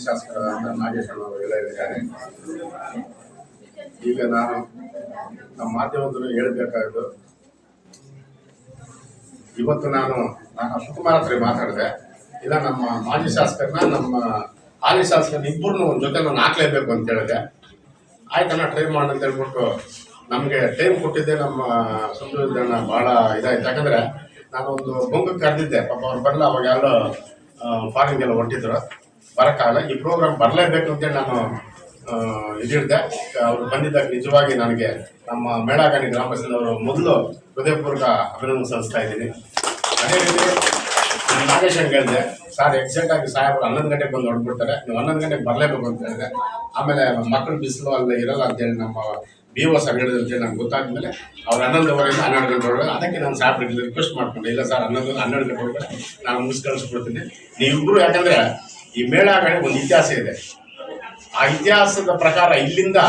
ಮಾಜಿ ಶಾಸಕರಾದ ನಾಗೇಶ್ ಅವರು ಎಲ್ಲ ಹೇಳಿದ್ದಾರೆ ಈಗ ನಾನು ನಮ್ಮ ಮಾಧ್ಯಮದಲ್ಲೂ ಹೇಳಬೇಕಾದ್ದು ಇವತ್ತು ನಾನು ನಾನು ಶಿವಕುಮಾರ್ ಹತ್ರ ಮಾತಾಡಿದೆ. ಇಲ್ಲ, ನಮ್ಮ ಮಾಜಿ ಶಾಸಕರನ್ನ, ನಮ್ಮ ಹಾಲಿ ಶಾಸಕರನ್ನ ಇಬ್ಬರನ್ನು ಜೊತೆ ನಾನು ಹಾಕ್ಲೇಬೇಕು ಅಂತ ಹೇಳಿದೆ. ಆಯ್ತಣ್ಣ ಟ್ರೈ ಮಾಡಿ ಅಂತ ಹೇಳ್ಬಿಟ್ಟು ನಮಗೆ ಟೈಮ್ ಕೊಟ್ಟಿದ್ದೆ ನಮ್ಮ ಸುಂದರದಣ್ಣ ಭಾಳ ಇದಾಯ್ತು. ಯಾಕಂದ್ರೆ ನಾನೊಂದು ಬೊಂಗಕ್ಕೆ ಕರೆದಿದ್ದೆ. ಪಾಪ ಅವ್ರು ಬರಲ್ಲ, ಅವಾಗ ಯಾರೋ ಫಾರಿನ್ಗೆಲ್ಲ ಹೊಟ್ಟಿದ್ರು ಬರೋಕ್ಕಾಗಲ್ಲ ಈ ಪ್ರೋಗ್ರಾಮ್ ಬರಲೇಬೇಕು ಅಂತೇಳಿ ನಾನು ಇದಿಡ್ದೆ. ಅವರು ಬಂದಿದ್ದಾಗ ನಿಜವಾಗಿ ನನಗೆ ನಮ್ಮ ಮೇಳಾಗಾಣಿ ಗ್ರಾಮಸ್ಥರವರು ಮೊದಲು ಹೃದಯಪೂರ್ವಕ ಅಭಿನಂದನೆ ಸಲ್ಲಿಸ್ತಾ ಇದ್ದೀನಿ. ಅದೇ ರೀತಿ ನಾಗೇಶ್ ಹೇಳಿದೆ ಸರ್ ಎಕ್ಸಾಕ್ಟ್ ಆಗಿ ಸಾಹೇಬರು ಹನ್ನೊಂದು ಗಂಟೆಗೆ ಬಂದು ಹೊಡ್ಬಿಡ್ತಾರೆ ನೀವು ಹನ್ನೊಂದು ಗಂಟೆಗೆ ಬರಲೇಬೇಕು ಅಂತ ಹೇಳಿದೆ. ಆಮೇಲೆ ಮಕ್ಕಳು ಬಿಸಿಲು ಅಲ್ಲಿ ಇರಲ್ಲ ಅಂತೇಳಿ ನಮ್ಮ ಬಿ ಓ ಸರ್ ಹೇಳಿದ್ರು ಅಂತೇಳಿ ನಂಗೆ ಗೊತ್ತಾದ್ಮೇಲೆ ಅವ್ರು ಹನ್ನೊಂದುವರೆಯಿಂದ ಹನ್ನೆರಡು ಗಂಟೆ ಒಳಗೆ ಅದಕ್ಕೆ ನಾನು ಸಾಹೇಬ್ರಿಗೆ ರಿಕ್ವೆಸ್ಟ್ ಮಾಡ್ಕೊಂಡೆ. ಇಲ್ಲ ಸರ್ ಹನ್ನೊಂದು, ಹನ್ನೆರಡು ಗಂಟೆ ಒಳಗೆ ನಾನು ಮುಗಿಸ್ ಕಳಿಸ್ಬಿಡ್ತೀನಿ ನೀವಿಬ್ಬರು ಯಾಕಂದ್ರೆ ಈ ಮೇಳಗಳ ಒಂದು ಇತಿಹಾಸ ಇದೆ. ಆ ಇತಿಹಾಸದ ಪ್ರಕಾರ ಇಲ್ಲಿಂದ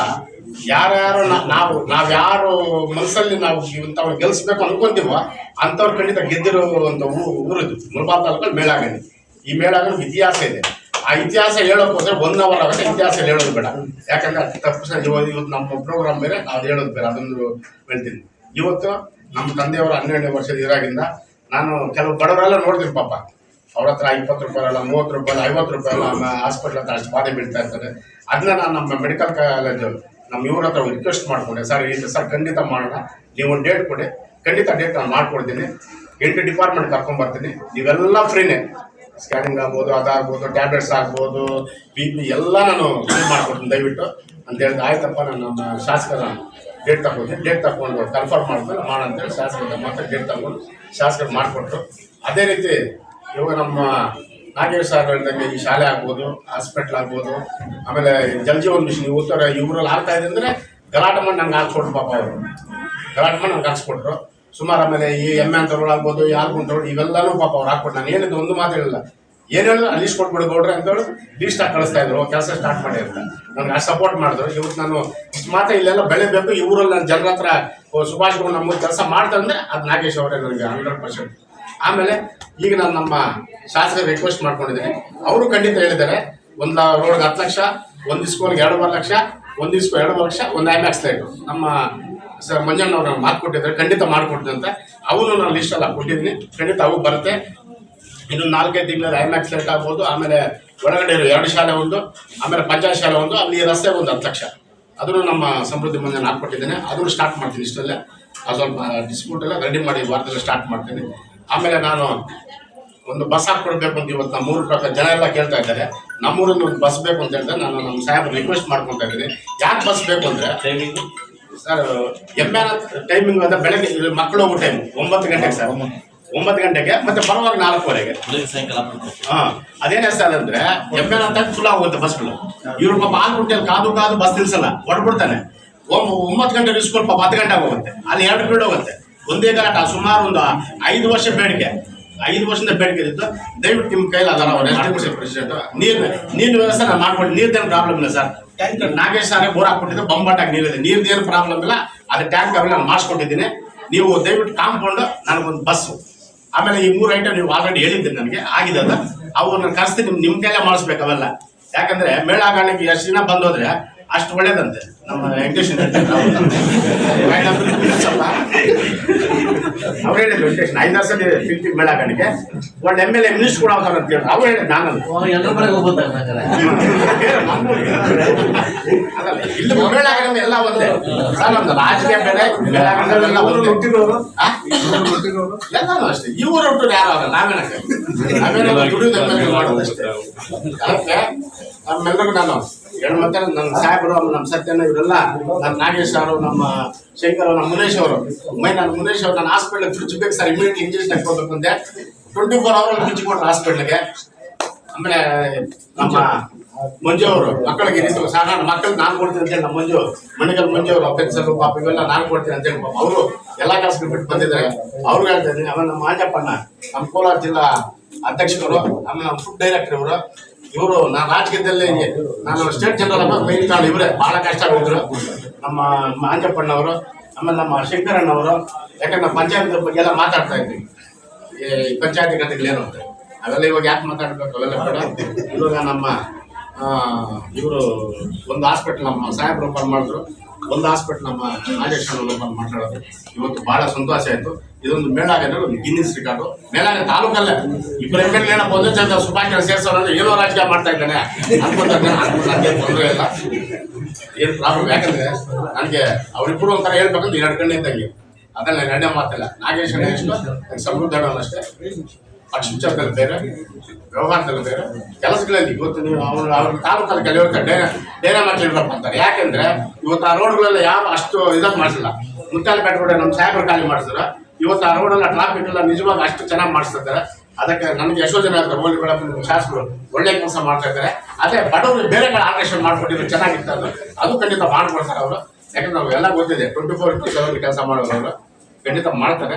ಯಾರ್ಯಾರು ನಾವು ನಾವ್ಯಾರು ಮನಸ್ಸಲ್ಲಿ ನಾವು ಇಂಥವ್ರು ಗೆಲ್ಲಿಸ್ಬೇಕು ಅನ್ಕೊಂತೀವೋ ಅಂಥವ್ರು ಖಂಡಿತ ಗೆದ್ದಿರುವಂಥ ಊರು ಊರಿದು. ಮುಳಬಾಲ್ ತಾಲೂಕಲ್ಲಿ ಮೇಳಾಗಣಿ ಈ ಮೇಳಾಗಣಿ ಇತಿಹಾಸ ಇದೆ. ಆ ಇತಿಹಾಸ ಹೇಳೋಕ್ಕೋಸ್ಕರ ಒನ್ ಅವರ್ ಆಗುತ್ತೆ. ಇತಿಹಾಸ ಹೇಳೋದು ಬೇಡ. ಯಾಕಂದ್ರೆ ತಪ್ಪಿಸ ಇವತ್ತು ನಮ್ಮ ಪ್ರೋಗ್ರಾಮ್ ಮೇಲೆ ಅದು ಹೇಳೋದು ಬೇಡ ಅದೊಂದು ಹೇಳ್ತೀನಿ. ಇವತ್ತು ನಮ್ಮ ತಂದೆಯವರ ಹನ್ನೆರಡನೇ ವರ್ಷದ ಇರಾಗಿಂದ ನಾನು ಕೆಲವು ಬಡವರೆಲ್ಲ ನೋಡ್ತೀನಿ ಪಾಪ. ಅವ್ರ ಹತ್ರ ಇಪ್ಪತ್ತು ರೂಪಾಯಿ ಅಲ್ಲ, ಮೂವತ್ತು ರೂಪಾಯಿ ಅಲ್ಲ, ಐವತ್ತು ರೂಪಾಯಿ ಅಲ್ಲ ಹಾಸ್ಪಿಟ್ಲ್ ಹತ್ರ ಅಷ್ಟು ಬಾಧೆ ಬೀಳ್ತಾ ಇರ್ತಾರೆ ಅದನ್ನ ನಾನು ನಮ್ಮ ಮೆಡಿಕಲ್ ಕಾಲೇಜು ನಮ್ಮ ಇವ್ರ ಹತ್ರ ರಿಕ್ವೆಸ್ಟ್ ಮಾಡ್ಕೊಂಡೆ, ಸರ್ ಇದು ಸರ್ ಖಂಡಿತ ಮಾಡೋಣ, ನೀವು ಒಂದು ಡೇಟ್ ಕೊಡಿ, ಖಂಡಿತ ಡೇಟ್ ನಾನು ಮಾಡ್ಕೊಡ್ತೀನಿ. ಎಂಟು ಡಿಪಾರ್ಟ್ಮೆಂಟ್ ಕರ್ಕೊಂಬರ್ತೀನಿ ನೀವೆಲ್ಲ ಫ್ರೀನೇ ಸ್ಕ್ಯಾನಿಂಗ್ ಆಗ್ಬೋದು ಅದಾಗ್ಬೋದು ಟ್ಯಾಬ್ಲೆಟ್ಸ್ ಆಗ್ಬೋದು ಬಿ ಪಿ ಎಲ್ಲ ನಾನು ಇದು ಮಾಡ್ಕೊಡ್ತೀನಿ, ದಯವಿಟ್ಟು. ಅಂತ ಹೇಳಿದ್ರೆ ಆಯ್ತಪ್ಪ, ನಾನು ನಮ್ಮ ಶಾಸಕರ ಡೇಟ್ ತಗೊಂಡು ಡೇಟ್ ತಗೊಂಡು ಕನ್ಫರ್ಮ್ ಮಾಡಿದ್ಮೇಲೆ ಮಾಡಂತೇಳಿ ಶಾಸಕರ ಮಾತ್ರ ಡೇಟ್ ತಗೊಂಡು ಶಾಸಕರು ಮಾಡಿಕೊಟ್ರು. ಅದೇ ರೀತಿ ಇವಾಗ ನಮ್ಮ ನಾಗೇಶ್ ಸರ್ ಹೇಳ್ದಂಗೆ ಈ ಶಾಲೆ ಆಗ್ಬೋದು ಹಾಸ್ಪಿಟ್ಲ್ ಆಗ್ಬೋದು, ಆಮೇಲೆ ಜಲಜೀವನ್ ಮಿಷನ್ ಇವತ್ತರ ಇವರಲ್ಲಿ ಆಗ್ತಾ ಇದೆ ಅಂದರೆ ಗಲಾಟೆ ಮಾಡಿ ನಂಗೆ ಹಾಕ್ಸ್ಕೊಟ್ರು ಪಾಪ ಅವರು. ಗಲಾಟೆ ಮಾಡಿ ನಂಗೆ ಹಾಕ್ಸ್ಕೊಟ್ರು. ಸುಮಾರು ಆಮೇಲೆ ಈ ಎಮ್ಮೆ ಅಂತವ್ರು ಆಗ್ಬೋದು ಯಾರು ಇವೆಲ್ಲನೂ ಪಾಪ ಅವ್ರು ಹಾಕ್ಬಿಟ್ಟು ನಾನು ಏನಿದ್ದು ಒಂದು ಮಾತು ಹೇಳಿಲ್ಲ. ಏನು ಹೇಳಿದ್ರು ಲಿಸ್ಟ್ ಕೊಟ್ಬಿಡು ಗೌಡ್ರೆ ಅಂತೇಳಿ ಲೀಸ್ಟ್ ಆಗಿ ಕಳಿಸ್ತಾ ಇದ್ರು. ಕೆಲಸ ಸ್ಟಾರ್ಟ್ ಮಾಡಿ ಅಂತ. ನನಗೆ ಸಪೋರ್ಟ್ ಮಾಡಿದ್ರು. ಇವತ್ತು ನಾನು ಇಷ್ಟು ಮಾತ್ರ ಇಲ್ಲೆಲ್ಲ ಬೆಳೆಬೇಕು ಈ ಊರಲ್ಲಿ ನಾನು ಜನರ ಹತ್ರ ಸುಭಾಷ್ ಗೌಡ್ ನಮ್ಮ ಕೆಲಸ ಮಾಡ್ತಾರೆ ಅಂದರೆ ಅದು ನಾಗೇಶ್ ಅವರೇ ನನಗೆ ಹಂಡ್ರೆಡ್ ಪರ್ಸೆಂಟ್ ಆಮೇಲೆ ಈಗ ನಾನು ನಮ್ಮ ಶಾಸಕರು ರಿಕ್ವೆಸ್ಟ್ ಮಾಡ್ಕೊಂಡಿದ್ದೀನಿ. ಅವರು ಖಂಡಿತ ಹೇಳಿದ್ದಾರೆ, ಒಂದು ರೋಡ್ಗೆ ಹತ್ತು ಲಕ್ಷ, ಒಂದು ಸ್ಕೂಲ್ಗೆ ಎರಡೂವರೆ ಲಕ್ಷ, ಒಂದು ಇಸ್ಕೋ ಎರಡೂವರೆ ಲಕ್ಷ, ಒಂದು ಐಮ್ಯಾಕ್ಸ್ ಲೈಟು ನಮ್ಮ ಸರ್ ಮಂಜಣ್ಣ ಅವ್ರು ಮಾತು ಕೊಟ್ಟಿದ್ದಾರೆ, ಖಂಡಿತ ಮಾಡಿಕೊಡ್ತೀನಿ ಅಂತ. ಅವನು ನಾನು ಲಿಸ್ಟಲ್ಲಿ ಕೊಟ್ಟಿದ್ದೀನಿ. ಖಂಡಿತ ಅವು ಬರುತ್ತೆ. ಇನ್ನು ನಾಲ್ಕೈದು ತಿಂಗಳ ಐಮ್ಯಾಕ್ಸ್ ಸೆಟ್ ಆಗ್ಬೋದು. ಆಮೇಲೆ ಒಳಗಡೆ ಇರೋ ಎರಡು ಶಾಲೆ ಒಂದು, ಆಮೇಲೆ ಪಂಚಾಯತ್ ಶಾಲೆ ಒಂದು, ಅಲ್ಲಿ ರಸ್ತೆ ಒಂದು ಹತ್ತು ಲಕ್ಷ. ಅದನ್ನು ನಮ್ಮ ಸಮೃದ್ಧಿ ಮಂದಿನ ಹಾಕ್ಕೊಟ್ಟಿದ್ದೇನೆ. ಅದನ್ನು ಸ್ಟಾರ್ಟ್ ಮಾಡ್ತೀನಿ ಇಷ್ಟಲ್ಲೇ. ಅದು ಸ್ವಲ್ಪ ಡಿಸ್ಪ್ಯೂಟ್ ಎಲ್ಲ ರೆಡಿ ಮಾಡಿ ವಾರದಲ್ಲಿ ಸ್ಟಾರ್ಟ್ ಮಾಡ್ತೀನಿ. ಆಮೇಲೆ ನಾನು ಒಂದು ಬಸ್ ಹಾಕ್ಕೊಡ್ಬೇಕು ಅಂತ ಇವತ್ತು ನಮ್ಮ ಊರು ಪ್ರಕಾರ ಜನ ಎಲ್ಲ ಕೇಳ್ತಾ ಇದ್ದಾರೆ. ನಮ್ಮೂರಿಂದ ಒಂದು ಬಸ್ ಬೇಕು ಅಂತ ಹೇಳ್ತಾರೆ ನಾನು ನಮ್ಮ ಸಾಹೇಬ್ ರಿಕ್ವೆಸ್ಟ್ ಮಾಡ್ಕೊತಾ ಇದ್ದೀನಿ. ಯಾಕೆ ಬಸ್ ಬೇಕು ಅಂದರೆ ಸರ್ ಎಮ್ಮೆ ಟೈಮಿಂಗ್ ಅಂದರೆ ಬೆಳಗ್ಗೆ ಮಕ್ಕಳು ಹೋಗೋ ಟೈಮ್ ಒಂಬತ್ತು ಗಂಟೆಗೆ ಸರ್ ಒಂಬತ್ತು. ಗಂಟೆಗೆ ಮತ್ತೆ ಬರುವಾಗ ನಾಲ್ಕುವರೆಗೆ. ಹಾಂ ಅದೇನೇ ಸರ್ ಅಂದ್ರೆ ಎಮ್ಮೆ ಅಂತ ಫುಲ್ ಆಗುತ್ತೆ ಬಸ್ಗಳು ಇವ್ರು ಪಾಪ ಆರು ಗಂಟೆಯಲ್ಲಿ ಕಾದು ಕಾದು ಬಸ್ ನಿಲ್ಸಲ್ಲ ಹೊಡ್ಬಿಡ್ತಾನೆ ಒಂಬತ್ತು ಗಂಟೆ ಇಸ್ಕೊಂಡು ಪಾಪ ಹತ್ತು ಗಂಟೆ ಹೋಗುತ್ತೆ. ಅಲ್ಲಿ ಎರಡು ಬೀಳೋಗುತ್ತೆ ಹೋಗುತ್ತೆ. ಒಂದೇ ಗಲಾಟ ಸುಮಾರು ಒಂದು ಐದು ವರ್ಷ ಬೇಡಿಕೆ. ಐದು ವರ್ಷದಿಂದ ಬೇಡಿಕೆ ಇತ್ತು ದಯವಿಟ್ಟು ನಿಮ್ಮ ಕೈಲಿ ಅದಲ್ಲ ಅವ್ರು ಪ್ರೆಸಿಡೆಂಟ್ ನೀರು ವ್ಯವಸ್ಥೆ ನಾನು ಮಾಡ್ಕೊಂಡು. ನೀರ್ದೇನು ಪ್ರಾಬ್ಲಮ್ ಇಲ್ಲ ಸರ್. ಟ್ಯಾಂಕರ್ ನಾಗೇಶ್ ಸಾರೇ ಬೋರ್ ಹಾಕ್ಬಿಟ್ಟಿದ್ದು ಬಂಬಟ್ಟಾಗಿ ನೀರಿದೆ. ನೀರ್ದೇನು ಪ್ರಾಬ್ಲಮ್ ಇಲ್ಲ. ಅದು ಟ್ಯಾಂಕ್ ಅವೆಲ್ಲ ನಾನು ಮಾಡಿಸ್ಕೊಟ್ಟಿದ್ದೀನಿ. ನೀವು ದಯವಿಟ್ಟು ಕಾಂಪೌಂಡ್ ನನಗೊಂದು ಬಸ್ಸು ಆಮೇಲೆ ಈ ಮೂರು ಐಟಮ್ ನೀವು ಆಲ್ರೆಡಿ ಹೇಳಿದ್ದೀನಿ ನನಗೆ. ಆಗಿದೆ ಅದು. ಅವು ನಾನು ಕರೆಸ್ತೀನಿ ನಿಮ್ ನಿಮ್ಮ ಕೈಲೇ ಮಾಡಿಸ್ಬೇಕು ಅವೆಲ್ಲ. ಯಾಕಂದ್ರೆ ಮೇಳಾಗಾಣಿಗೆ ಎಷ್ಟು ದಿನ ಬಂದೋದ್ರೆ ಅಷ್ಟು ಒಳ್ಳೇದಂತೆ. ನಮ್ಮ ವೆಂಕಟೇಶ್ ಅವ್ರು ಹೇಳಿದ್ರು ವೆಂಕಟೇಶ್ ಐದಾರು ಸಲ ಫಿಫ್ಟಿ ಮೇಳಾಗಾಣಿಗೆ ಒಂದು ಎಂ ಎಲ್ ಎ ಮಿನಿಸ್ಟರ್ ಕೂಡ ಹೋಗ್ತಾರೆ ಅಂತ ಹೇಳಿ ಅವ್ರು ಹೇಳಿದ್ರು ನಾನು ಎಲ್ಲರ ಮನೆಗೆ ಹೋಗ್ಬೋದು ಇಲ್ಲಿ ಮೇಳಾಗಣಿ ಎಲ್ಲ ಒಂದೇ. ಸರ್ ನಮ್ದು ರಾಜಕೀಯ ಬೇರೆ ಮೇಳಾಗಣಿ ಎಲ್ಲ ಒಂದೇ? ಎಲ್ಲಾನು ಅಷ್ಟೇ. ಇವರು ಒಟ್ಟು ಯಾರು ಅವರ ನಾವೇನಕ್ಕೆ? ನಾವೇನೋ ದುಡಿಯೋದಕ್ಕೆ ಮಾಡೋದಷ್ಟೇ. ಅದಕ್ಕೆ ನಮ್ಮೆಲ್ಲರಿಗೂ ನಾನು ಹೇಳಿ ಮತ್ತೆ ನನ್ನ ಸಾಹೇಬರು, ನಮ್ಮ ಸತ್ಯನ ಇವರೆಲ್ಲ ನನ್ನ ನಾಗೇಶ್ ಅವರು ನಮ್ಮ ಶಂಕರ್, ನಮ್ಮ ಮುನೇಶ್ ಅವರು. ಮೈ ನಾನು ಮುನೇಶ್ ಅವರು ನನ್ನ ಹಾಸ್ಪಿಟಲ್ ಫ್ರಿಡ್ಜ್ ಬೇಕು ಸರ್ ಇಮಿಡಿಯೇಟ್ ಇಂಜೆಕ್ಷನ್ ಹಾಕೋಬೇಕು ಅಂದೆ. ಟ್ವೆಂಟಿ ಫೋರ್ ಅವರ್ ಫ್ರಿಡ್ಜ್ ಕೊಟ್ಟರು ಹಾಸ್ಪಿಟ್ಲಿಗೆ ಆಮೇಲೆ ನಮ್ಮ ಮಂಜು ಅವರು, ಮಕ್ಕಳಿಗೆ ಏನಿದ್ರು ಸಾಧಾರಣ ಮಕ್ಕಳಿಗೆ ನಾನು ಕೊಡ್ತೀನಿ ಅಂತೇಳಿ ನಮ್ಮ ಮಂಜು, ಮಣಿಗಲ್ ಮಂಜು ಅವರು ಅಫೆನ್ಸರು ಪಾಪ ಇವೆಲ್ಲ ನಾನು ಕೊಡ್ತೀನಿ ಅಂತೇಳಿ ಪಾಪ ಅವರು ಎಲ್ಲ ಕೆಲಸ ಬಿಟ್ಟು ಬಂದಿದ್ದಾರೆ. ಅವ್ರಿಗೆ ಹೇಳ್ತಾ ಇದ್ದೀನಿ, ಆಮೇಲೆ ನಮ್ಮ ಮಾಂಜಪ್ಪಣ್ಣ ನಮ್ಮ ಕೋಲಾರ ಜಿಲ್ಲಾ ಅಧ್ಯಕ್ಷರು, ಆಮೇಲೆ ನಮ್ಮ ಫುಡ್ ಡೈರೆಕ್ಟರ್ ಇವರು. ಇವರು ನಾನು ರಾಜಕೀಯದಲ್ಲಿ ನಾನು ಸ್ಟೇಟ್ ಜನರಲ್ ಮೈನ್ ಕಾಳು ಇವರೇ. ಬಹಳ ಕಷ್ಟ ಆಗಿದ್ರು ನಮ್ಮ ಆಂಜಪ್ಪಣ್ಣವರು ಆಮೇಲೆ ನಮ್ಮ ಶಂಕರಣ್ಣವರು, ಯಾಕಂದ್ರೆ ಪಂಚಾಯತ್ ಬಗ್ಗೆ ಎಲ್ಲ ಮಾತಾಡ್ತಾ ಇದ್ವಿ. ಈ ಪಂಚಾಯತಿ ಕಥೆಗಳೇನು ಅಂತ. ಅದೆಲ್ಲ ಇವಾಗ ಯಾಕೆ ಮಾತಾಡ್ಬೇಕು? ಅವೆಲ್ಲ ಬೇಡ. ಇವಾಗ ನಮ್ಮ ಇವರು ಒಂದು ಹಾಸ್ಪಿಟ್ಲ್ ನಮ್ಮ ಸಾಹೇಬ್ರು ಓಪನ್ ಮಾಡಿದ್ರು. ಒಂದು ಹಾಸ್ಪಿಟ್ಲ್ ನಮ್ಮ ರಾಜೇಶ್ವರ ಓಪನ್ ಮಾತಾಡೋದು ಇವತ್ತು ಭಾಳ ಸಂತೋಷ ಆಯ್ತು. ಇದೊಂದು ಮೇಳ ಆಗಿದೆ ಒಂದು ಗಿನ್ನಿಸ್ ರಿಕಾರ್ಡು ಮೇಲಾಗ ತಾಲೂಕಲ್ಲೇ. ಇಬ್ಬರು ಎಂ ಎಲ್ ಏನಪ್ಪ ಒಂದೇ ಚಂದ ಸುಭಾಷ್ ಸೇರ್ಸೋರಂದ್ರೆ ಏನೋ ರಾಜಕೀಯ ಮಾಡ್ತಾ ಇದ್ದಾನೆ. ಅನ್ಕೊಂತಾನೆ ತೊಂದರೆ ಇಲ್ಲ. ಏನು ಪ್ರಾಬ್ಲಮ್ ಯಾಕಂದ್ರೆ ನನಗೆ ಅವರಿಬ್ಬರು ಒಂಥರ ಹೇಳ್ಬೇಕಂದ್ರೆ ಎರಡು ಕಣ್ಣು ಇದ್ದಂಗೆ. ಅದನ್ನ ಎರಡನೇ ಮಾತಿಲ್ಲ ನಾಗೇಶ್ ನಂಗೆ ಸಮೃದ್ಧ ಅಷ್ಟೇ. ಪಕ್ಷದಲ್ಲಿ ಬೇರೆ, ವ್ಯವಹಾರದಲ್ಲಿ ಬೇರೆ. ಕೆಲಸಗಳಲ್ಲಿ ಇವತ್ತು ನೀವು ಅವ್ರು, ಅವ್ರ ತಾಲೂಕಲ್ಲಿ ಕೆಲವರು ಡೇರೆ ಡೇರೆ ಮಾಡ್ಲಿರ್ಬೇಕು ಅಂತಾರೆ. ಯಾಕೆಂದ್ರೆ ಇವತ್ತು ಆ ರೋಡ್ಗಳೆಲ್ಲ ಯಾವ ಅಷ್ಟು ಇದಾಗ ಮಾಡಿಸಿಲ್ಲ. ಮುತ್ತಾಲಿ ಕೂಡ ನಮ್ಮ ಸಾಹೇಬರು ಖಾಲಿ ಮಾಡಿಸಿದ್ರ. ಇವತ್ತು ಆ ರೋಡೆಲ್ಲ ಟ್ರಾಫಿಕ್ ಎಲ್ಲ ನಿಜವಾಗಿ ಅಷ್ಟು ಚೆನ್ನಾಗಿ ಮಾಡಿಸ್ತಿದ್ದಾರೆ ಅದಕ್ಕೆ ನಮ್ಗೆ ಎಷ್ಟೋ ಜನ ನಿಮ್ಮ ಶಾಸಕರು ಒಳ್ಳೆ ಕೆಲಸ ಮಾಡ್ತಾ ಇದ್ದಾರೆ. ಅದೇ ಬಡವರು ಬೇರೆ ಕಡೆ ಆಪರೇಷನ್ ಮಾಡ್ಕೊಟ್ಟಿದ್ರು, ಚೆನ್ನಾಗಿತ್ತು ಅದು. ಅದು ಖಂಡಿತ ಮಾಡ್ಕೊಡ್ತಾರೆ ಅವರು. ಯಾಕಂದ್ರೆ ನಾವು ಎಲ್ಲ ಗೊತ್ತಿದೆ ಟ್ವೆಂಟಿ ಫೋರ್ ಇಂಟು ಸೆವೆನ್ ಕೆಲಸ ಮಾಡೋರು ಅವರು. ಖಂಡಿತ ಮಾಡ್ತಾರೆ.